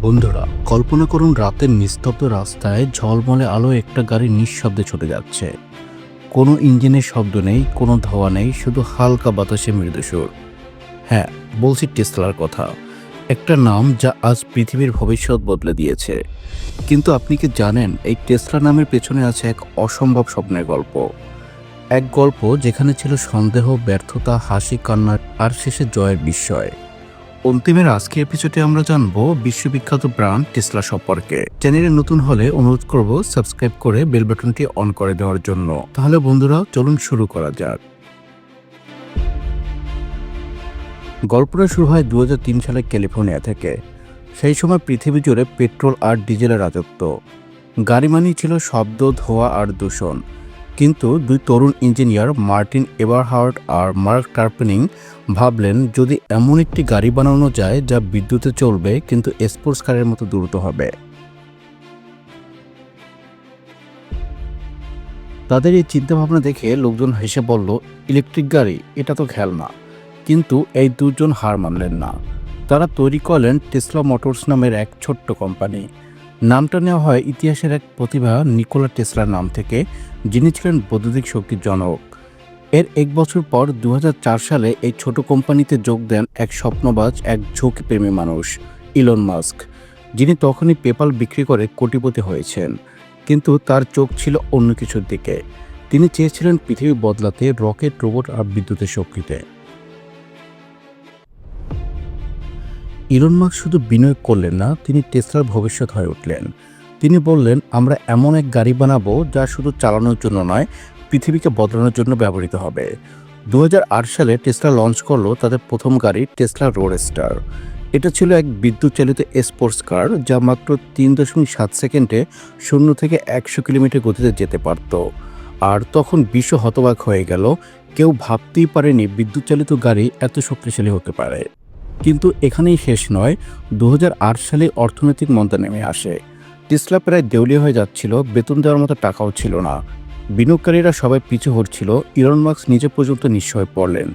বন্ধুরা, কল্পনা করুন রাতের নিস্তব্ধ রাস্তায় ঝলমলে আলো একটা গাড়ি নিঃশব্দে ছুটে যাচ্ছে। কোনো ইঞ্জিনের শব্দ নেই, কোনো ধোয়া নেই, শুধু হালকা বাতাসে মৃদু সুর। হ্যাঁ বলছি টেসলার কথা। একটা নাম যা আজ পৃথিবীর ভবিষ্যৎ বদলে দিয়েছে। কিন্তু আপনি কি জানেন, এই টেসলা নামের পেছনে আছে এক অসম্ভব স্বপ্নের গল্প। এক গল্প যেখানে ছিল সন্দেহ, ব্যর্থতা, হাসি, কান্না, আর শেষে জয়ের বিস্ময়। অন্তিমের আজকের এপিসোডে আমরা জানব বিশ্ববিখ্যাত ব্র্যান্ড টেসলা সম্পর্কে। চ্যানেলে নতুন হলে অনুরোধ করব সাবস্ক্রাইব করে বেল বাটনটি অন করে দেওয়ার জন্য। তাহলে বন্ধুরা, চলুন শুরু করা যাক। গল্পটা শুরু হয় দুই হাজার তিন সালে ক্যালিফোর্নিয়া থেকে। সেই সময় পৃথিবী জুড়ে পেট্রোল আর ডিজেলের রাজত্ব। গাড়ি মানেই ছিল শব্দ, ধোঁয়া আর দূষণ। কিন্তু দুই তরুণ ইঞ্জিনিয়ার মার্টিন এবারহার্ট আর মার্ক টার্পেনিং ভাবলেন, যদি এমন একটি গাড়ি বানানো যায় যা বিদ্যুতে চলবে, কিন্তু স্পোর্টস কারের মতো দ্রুত হবে। তাদের এই চিন্তাভাবনা দেখে লোকজন হেসে বলল, ইলেকট্রিক গাড়ি, এটা তো খেলনা। কিন্তু এই দুজন হার মানলেন না। তারা তৈরি করলেন টেসলা মোটরস নামের এক ছোট্ট কোম্পানি। নামটা নেওয়া হয় ইতিহাসের এক প্রতিভা নিকোলা টেসলার নাম থেকে, যিনি ছিলেন বৈদ্যুতিক শক্তির জনক। এর এক বছর পর দু হাজার চার সালে এই ছোট কোম্পানিতে যোগ দেন এক স্বপ্নবাজ, এক ঝুঁকিপ্রেমী মানুষ, ইলন মাস্ক, যিনি তখনই পেপাল বিক্রি করে কোটিপতি হয়েছেন। কিন্তু তার চোখ ছিল অন্য কিছুর দিকে। তিনি চেয়েছিলেন পৃথিবী বদলাতে রকেট, রোবট আর বিদ্যুতের শক্তিতে। ইলন মাস্ক শুধু বিনিয়োগ করলেন না, তিনি টেসলার ভবিষ্যৎ হয়ে উঠলেন। তিনি বললেন, আমরা এমন এক গাড়ি বানাবো যা শুধু চালানোর জন্য নয় পৃথিবীকে বদলানোর জন্য ব্যবহৃত হবে। দু হাজার আট সালে টেসলা লঞ্চ করল তাদের প্রথম গাড়ি টেসলা রোড স্টার এটা ছিল এক বিদ্যুৎ চালিত স্পোর্টস কার যা মাত্র তিন দশমিক সাত সেকেন্ডে শূন্য থেকে একশো কিলোমিটার গতিতে যেতে পারত। আর তখন বিশ্ব হতবাক হয়ে গেল, কেউ ভাবতেই পারেনি বিদ্যুৎ চালিত গাড়ি এত শক্তিশালী হতে পারে। কিন্তু এখানেই শেষ নয় দু সালে অর্থনৈতিক মন্দা নেমে আসে। টেসলা প্রায় দেউলিয়া হয়ে যাচ্ছিল, বেতন দেওয়ার মতো টাকাও ছিল না। বিনিয়োগকারীরা সবাই পিছু হটছিল। ইলন মার্কস নিজে পর্যন্ত নিঃস্ব হয়ে পড়লেন।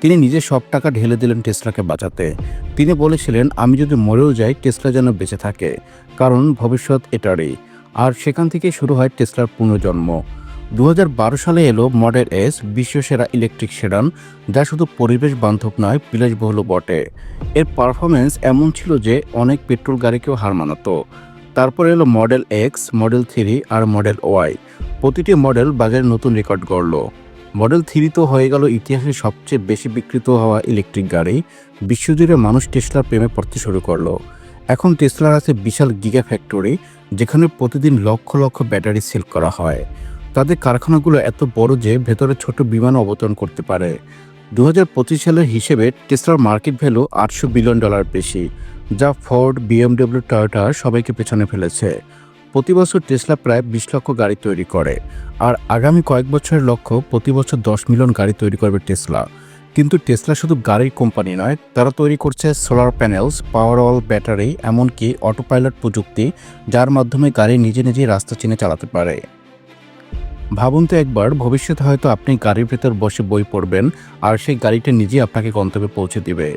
তিনি নিজে সব টাকা ঢেলে দিলেন টেসলাকে বাঁচাতে। তিনি বলেছিলেন, আমি যদি মরেও যাই, টেসলা যেন বেঁচে থাকে, কারণ ভবিষ্যৎ এটারই। আর সেখান থেকেই শুরু হয় টেসলার পুনর্জন্ম। দু হাজার বারো সালে এলো মডেল এস, বিশ্বসেরা ইলেকট্রিক সেডান, যা শুধু পরিবেশ বান্ধব নয় বিলাসবহুল বটে। এর পারফরমেন্স এমন ছিল যে, অনেক পেট্রোল গাড়িকেও হার মানাতো। তারপর এলো মডেল এক্স, মডেল থ্রি আর মডেল ওয়াই। প্রতিটি মডেল বাজারে নতুন রেকর্ড গড়ল। মডেল থ্রি তো হয়ে গেল ইতিহাসের সবচেয়ে বেশি বিক্রিত হওয়া ইলেকট্রিক গাড়ি। বিশ্বজুড়ে মানুষ টেসলার প্রেমে পড়তে শুরু করল। এখন টেসলার আছে বিশাল গিগা ফ্যাক্টরি যেখানে প্রতিদিন লক্ষ লক্ষ ব্যাটারি সেল করা হয়। তাদের কারখানাগুলো এত বড় যে ভেতরে ছোট বিমান অবতরণ করতে পারে। দু হাজার পঁচিশ সালের হিসেবে টেসলার মার্কেট ভ্যালু আটশো বিলিয়ন ডলার বেশি, যা ফোর্ড, বিএমডব্লিউ, টয়োটা সবাইকে পেছনে ফেলেছে। প্রতি বছর টেসলা প্রায় বিশ লক্ষ গাড়ি তৈরি করে। আর আগামী কয়েক বছরের লক্ষ্য প্রতি বছর দশ মিলিয়ন গাড়ি তৈরি করবে টেসলা। কিন্তু টেসলা শুধু গাড়ির কোম্পানি নয়, তারা তৈরি করছে solar panels Powerwall battery এমনকি অটো পাইলট প্রযুক্তি, যার মাধ্যমে গাড়ি নিজে নিজেই রাস্তা চিনে চালাতে পারে। ভাবুন তো একবার, ভবিষ্যতে হয়তো আপনি গাড়ির ভেতর বসে বই পড়বেন, আর সেই গাড়িটা নিজেই আপনাকে গন্তব্যে পৌঁছে দিবে।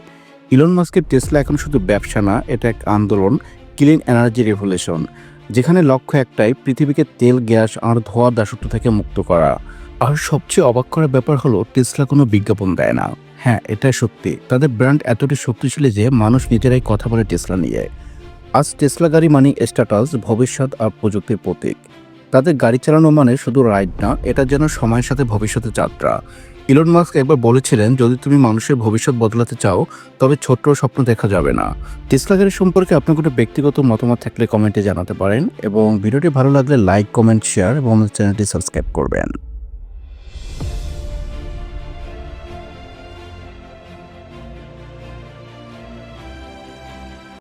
ইলন মাস্কের টেসলা এখন শুধু ব্যবসা না, এটা এক আন্দোলন ক্লিন এনার্জি রেভলিউশন যেখানে লক্ষ্য একটাই, পৃথিবীকে তেল, গ্যাস আর ধোয়া দাসত্ব থেকে মুক্ত করা। আর সবচেয়ে অবাক করার ব্যাপার হলো, টেসলা কোনো বিজ্ঞাপন দেয় না। হ্যাঁ এটা সত্যি। তাদের ব্র্যান্ড এতটাই শক্তিশালী যে মানুষ নিজেরাই কথা বলে টেসলা নিয়ে। আজ টেসলা গাড়ি মানে স্ট্যাটাস, ভবিষ্যৎ আর প্রযুক্তির প্রতীক। তাদের গাড়ি চালানো মানে শুধু রাইড না, এটা যেন সময়ের সাথে ভবিষ্যতের যাত্রা। ইলন মাস্ক একবার বলেছিলেন, যদি তুমি মানুষের ভবিষ্যৎ বদলাতে চাও, তবে ছোট্ট স্বপ্ন দেখা যাবে না। টেসলা গাড়ি সম্পর্কে আপনার কোনো ব্যক্তিগত মতামত থাকলে কমেন্টে জানাতে পারেন এবং ভিডিওটি ভালো লাগলে লাইক, কমেন্ট, শেয়ার এবং চ্যানেলটি সাবস্ক্রাইব করবেন।